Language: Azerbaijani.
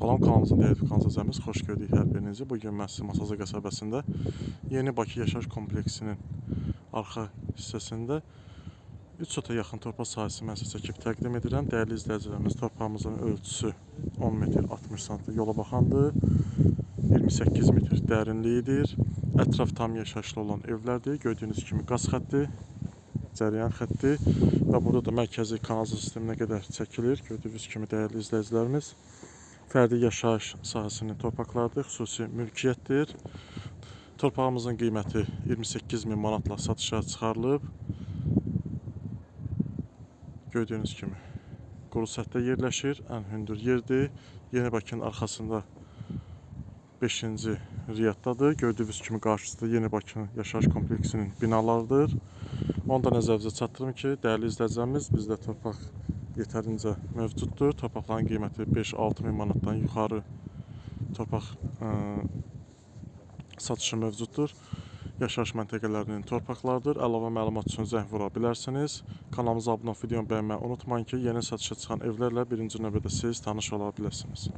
Salam kanalımızın dəyərli kanalımız xoş gördük hər birinizi. Bu gün mən sizi Masaza qəsəbəsində Yeni Bakı yaşayış kompleksinin arxa hissəsində 3 sota yaxın torpaq sahəsi mən sizə çəkib təqdim edirəm. Dəyərli izləyicilərimiz, torpağımızın ölçüsü 10 metr 60 sm yola baxandır. 28 metr dərinliyidir. Ətraf tam yaşayışlı olan evlərdir. Gördüyünüz kimi qaz xətti, cəryan xətti və burada da mərkəzi kanalizasiya sisteminə qədər çəkilir. Gördüyünüz kimi dəyərli izləyicilərimiz fərdi yaşayış sahəsinin torpaqlarıdır, xüsusi mülkiyyətdir. Torpağımızın qiyməti 28 min manatla satışa çıxarılıb. Gördüyünüz kimi quru səthdə yerləşir, ən hündür yerdir. Yeni Bakının arxasında 5-ci riyaddadır. Gördüyünüz kimi qarşısında Yeni Bakı yaşayış kompleksinin binalarıdır. Onu da nəzərinizə çatdırım ki, dəyərli izləyicilərimiz, bizdə torpaq yetərincə mövcuddur. Torpaqların qiyməti 5-6 min manatdan yuxarı torpaq ə, satışı mövcuddur. Yaşayış məntəqələrinin torpaqlarıdır. Əlavə məlumat üçün zəng vura bilərsiniz. Kanalımıza abunə olub videonu bəyənməyi unutmayın ki, yeni satışa çıxan evlərlə birinci növbədə siz tanış ola biləsiniz.